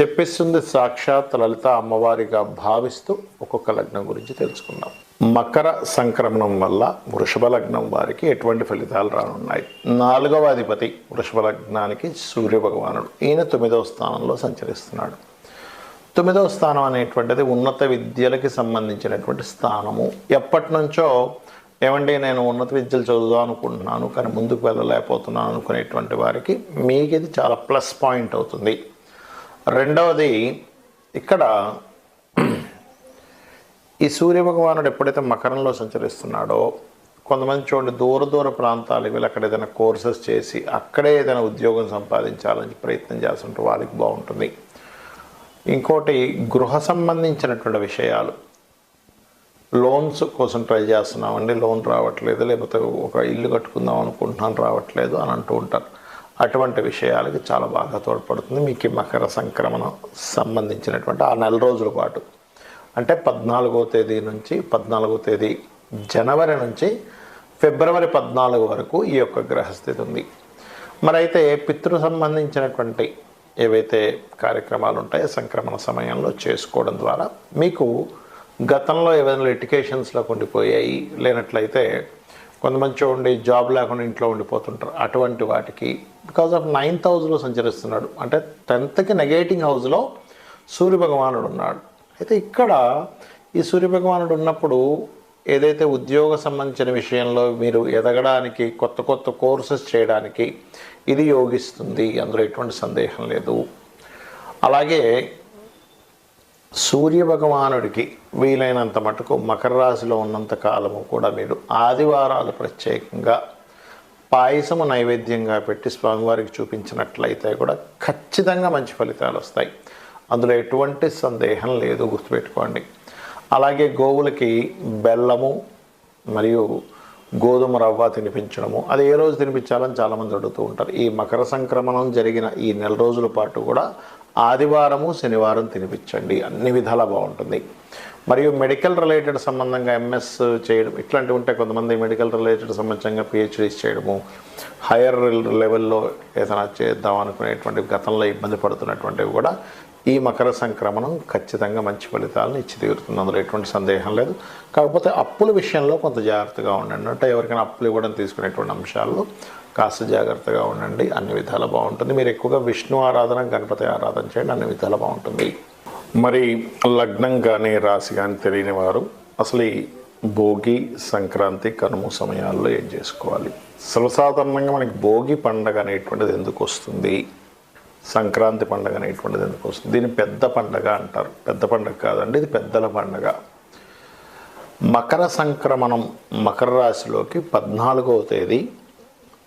చెప్పిస్తుంది సాక్షాత్ లలిత అమ్మవారిగా భావిస్తూ ఒక్కొక్క లగ్నం గురించి తెలుసుకుందాం. మకర సంక్రమణం వల్ల వృషభ లగ్నం వారికి ఎటువంటి ఫలితాలు రానున్నాయి? నాలుగవ అధిపతి వృషభ లగ్నానికి సూర్య భగవానుడు ఈయన తొమ్మిదవ స్థానంలో సంచరిస్తున్నాడు. తొమ్మిదవ స్థానం అనేటువంటిది ఉన్నత విద్యలకి సంబంధించినటువంటి స్థానము. ఎప్పటి నుంచో ఏమండి నేను ఉన్నత విద్యలు చదువుదాం అనుకుంటున్నాను కానీ ముందుకు వెళ్ళలేకపోతున్నాను అనుకునేటువంటి వారికి మీకు ఇది చాలా ప్లస్ పాయింట్ అవుతుంది. రెండవది ఇక్కడ ఈ సూర్య భగవానుడు ఎప్పుడైతే మకరంలో సంచరిస్తున్నాడో కొంతమంది చూడండి దూర దూర ప్రాంతాలు వీళ్ళు అక్కడ ఏదైనా కోర్సెస్ చేసి అక్కడే ఏదైనా ఉద్యోగం సంపాదించాలని ప్రయత్నం చేస్తుంటే వాళ్ళకి బాగుంటుంది. ఇంకోటి గృహ సంబంధించినటువంటి విషయాలు. లోన్స్ కోసం ట్రై చేస్తున్నామండి లోన్ రావట్లేదు లేకపోతే ఒక ఇల్లు కట్టుకుందాం అనుకుంటున్నాను రావట్లేదు అని అంటూ ఉంటారు. అటువంటి విషయాలకి చాలా బాగా తోడ్పడుతుంది. మీకు మకర సంక్రమణం సంబంధించినటువంటి ఆ నెల రోజుల పాటు. అంటే పద్నాలుగో తేదీ నుంచి పద్నాలుగో తేదీ జనవరి నుంచి ఫిబ్రవరి పద్నాలుగు వరకు ఈ యొక్క గ్రహస్థితి ఉంది. మరి అయితే పితృ సంబంధించినటువంటి ఏవైతే కార్యక్రమాలు ఉంటాయో సంక్రమణ సమయంలో చేసుకోవడం ద్వారా మీకు గతంలో ఏవైనా లిటికేషన్స్లో ఉండిపోయాయి లేనట్లయితే కొంతమంది చూడండి జాబ్ లేకుండా ఇంట్లో ఉండిపోతుంటారు. అటువంటి వాటికి బికాజ్ ఆఫ్ నైన్త్ హౌస్లో సంచరిస్తున్నాడు. అంటే టెన్త్కి నెగేటింగ్ హౌస్లో సూర్య భగవానుడు ఉన్నాడు. అయితే ఇక్కడ ఈ సూర్య భగవానుడు ఉన్నప్పుడు ఏదైతే ఉద్యోగ సంబంధించిన విషయంలో మీరు ఎదగడానికి కొత్త కొత్త కోర్సెస్ చేయడానికి ఇది యోగిస్తుంది. అందులో ఎటువంటి సందేహం లేదు. అలాగే సూర్య భగవానుడికి వీలైనంత మటుకు మకర రాశిలో ఉన్నంత కాలము కూడా మీరు ఆదివారాలు ప్రత్యేకంగా పాయసము నైవేద్యంగా పెట్టి స్వామివారికి చూపించినట్లయితే కూడా ఖచ్చితంగా మంచి ఫలితాలు వస్తాయి. అందులో ఎటువంటి సందేహం లేదు గుర్తుపెట్టుకోండి. అలాగే గోవులకి బెల్లము మరియు గోధుమ రవ్వ తినిపించడము అది ఏ రోజు తినిపించాలని చాలామంది అడుగుతూ ఉంటారు. ఈ మకర సంక్రమణం జరిగిన ఈ నెల రోజుల పాటు కూడా ఆదివారము శనివారం తినిపించండి. అన్ని విధాలా బాగుంటుంది. మరియు మెడికల్ రిలేటెడ్ సంబంధంగా ఎంఎస్ చేయడం ఇట్లాంటివి ఉంటే కొంతమంది మెడికల్ రిలేటెడ్ సంబంధంగా పిహెచ్డీస్ చేయడము హైయర్ లెవెల్లో ఏదైనా చేద్దాం అనుకునేటువంటి గతంలో ఇబ్బంది పడుతున్నటువంటివి కూడా ఈ మకర సంక్రమణం ఖచ్చితంగా మంచి ఫలితాలను ఇచ్చి తీరుతుంది అందులో ఎటువంటి సందేహం లేదు. కాకపోతే అప్పుల విషయంలో కొంత జాగ్రత్తగా ఉండండి. అంటే ఎవరికైనా అప్పులు ఇవ్వడం తీసుకునేటువంటి అంశాల్లో కాస్త జాగ్రత్తగా ఉండండి. అన్ని విధాలు బాగుంటుంది. మీరు ఎక్కువగా విష్ణు ఆరాధన గణపతి ఆరాధన చేయండి. అన్ని విధాలు బాగుంటుంది. మరి లగ్నం కానీ రాశి కానీ తెలియని వారు అసలు ఈ భోగి సంక్రాంతి కనుమ సమయాల్లో ఏం చేసుకోవాలి? సర్వసాధారణంగా మనకి భోగి పండగ అనేటువంటిది ఎందుకు వస్తుంది? సంక్రాంతి పండగ అనేటువంటిది ఎందుకు వస్తుంది? దీన్ని పెద్ద పండగ అంటారు. పెద్ద పండగ కాదండి ఇది పెద్దల పండగ. మకర సంక్రమణం మకర రాశిలోకి పద్నాలుగవ తేదీ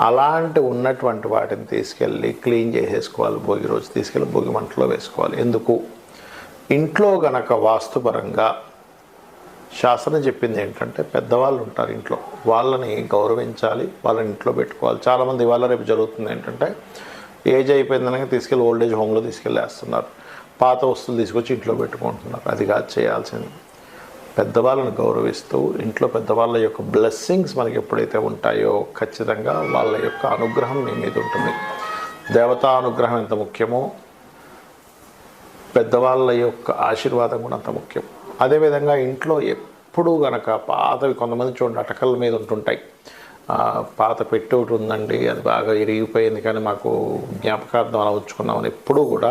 అలాంటి ఉన్నటువంటి వాటిని తీసుకెళ్ళి క్లీన్ చేసేసుకోవాలి. భోగి రోజు తీసుకెళ్ళి భోగి మంటలో వేసుకోవాలి. ఎందుకు? ఇంట్లో గనక వాస్తుపరంగా శాస్త్రం చెప్పింది ఏంటంటే పెద్దవాళ్ళు ఉంటారు ఇంట్లో. వాళ్ళని గౌరవించాలి వాళ్ళని ఇంట్లో పెట్టుకోవాలి. చాలామంది ఇవాళ రేపు జరుగుతుంది ఏంటంటే ఏజ్ అయిపోయిందనగా తీసుకెళ్ళి ఓల్డ్ ఏజ్ హోమ్లో తీసుకెళ్ళేస్తున్నారు. పాత వస్తువులు తీసుకొచ్చి ఇంట్లో పెట్టుకుంటున్నారు. అది కాదు చేయాల్సింది. పెద్దవాళ్ళని గౌరవిస్తూ ఇంట్లో పెద్దవాళ్ళ యొక్క బ్లెస్సింగ్స్ మనకి ఎప్పుడైతే ఉంటాయో ఖచ్చితంగా వాళ్ళ యొక్క అనుగ్రహం మీ మీద ఉంటుంది. దేవతా అనుగ్రహం ఎంత ముఖ్యమో పెద్దవాళ్ళ యొక్క ఆశీర్వాదం కూడా అంత ముఖ్యం. అదేవిధంగా ఇంట్లో ఎప్పుడూ గనక పాతవి కొంతమంది చూడండి అటకల మీద ఉంటుంటాయి. పాత పెట్టి ఒకటి ఉందండి అది బాగా ఇరిగిపోయింది కానీ మాకు జ్ఞాపకార్థం అలా ఉంచుకున్నామని ఎప్పుడూ కూడా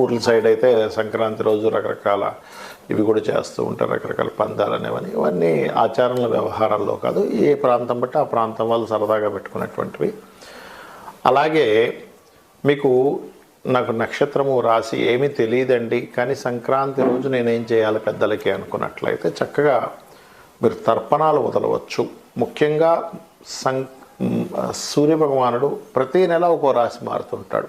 ఊర్ల సైడ్ అయితే సంక్రాంతి రోజు రకరకాల ఇవి కూడా చేస్తూ ఉంటారు రకరకాల పందాలు అనేవని. ఇవన్నీ ఆచారాల వ్యవహారాల్లో కాదు ఏ ప్రాంతం బట్టి ఆ ప్రాంతం వాళ్ళు సరదాగా పెట్టుకునేటువంటివి అలాగే మీకు నాకు నక్షత్రము రాసి ఏమీ తెలియదండి కానీ సంక్రాంతి రోజు నేనేం చేయాలి పెద్దలకి అనుకున్నట్లయితే చక్కగా మీరు తర్పణాలు వదలవచ్చు. ముఖ్యంగా సం సూర్య భగవానుడు ప్రతి నెల ఒక్కో రాశి మారుతుంటాడు.